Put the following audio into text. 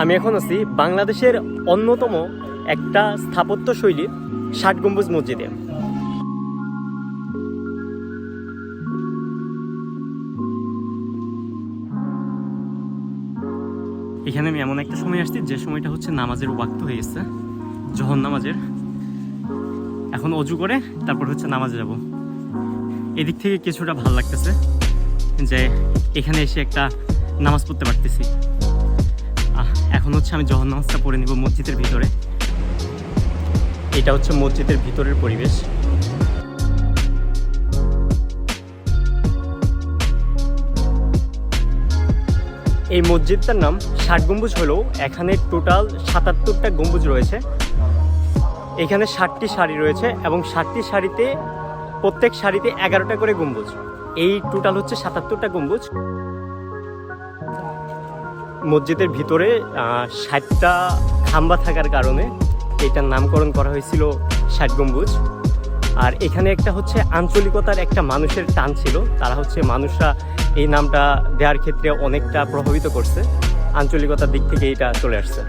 আমি এখন আছি বাংলাদেশের অন্যতম একটা স্থাপত্য শৈলী ষাট গম্বুজ মসজিদে। এখানে আমি এমন একটা সময় আসছি যে সময়টা হচ্ছে নামাজের ওয়াক্ত হয়ে গেছে, জহর নামাজের। এখন অজু করে, তারপর হচ্ছে নামাজে যাব। এদিক থেকে কিছুটা ভালো লাগতেছে যে এখানে এসে একটা নামাজ পড়তে পারতেছি। এখন হচ্ছে আমি জহর নামাজটা পড়ে নিব মসজিদের ভিতরে। এটা হচ্ছে মসজিদের ভিতরের পরিবেশ। এই মসজিদটার নাম ষাট গম্বুজ হলেও এখানে টোটাল সাতাত্তরটা গম্বুজ রয়েছে। এখানে ষাটটি শাড়ি রয়েছে এবং ষাটটি শাড়িতে প্রত্যেক শাড়িতে এগারোটা করে গম্বুজ। এই টোটাল হচ্ছে সাতাত্তরটা গম্বুজ। মসজিদের ভিতরে ষাটটা খাম্বা থাকার কারণে এটার নামকরণ করা হয়েছিল ষাট গম্বুজ। আর এখানে একটা হচ্ছে আঞ্চলিকতার একটা মানুষের টান ছিল। তারা হচ্ছে মানুষরা এই নামটা দেওয়ার ক্ষেত্রে অনেকটা প্রভাবিত করছে। আঞ্চলিকতার দিক থেকে এটা চলে আসছে।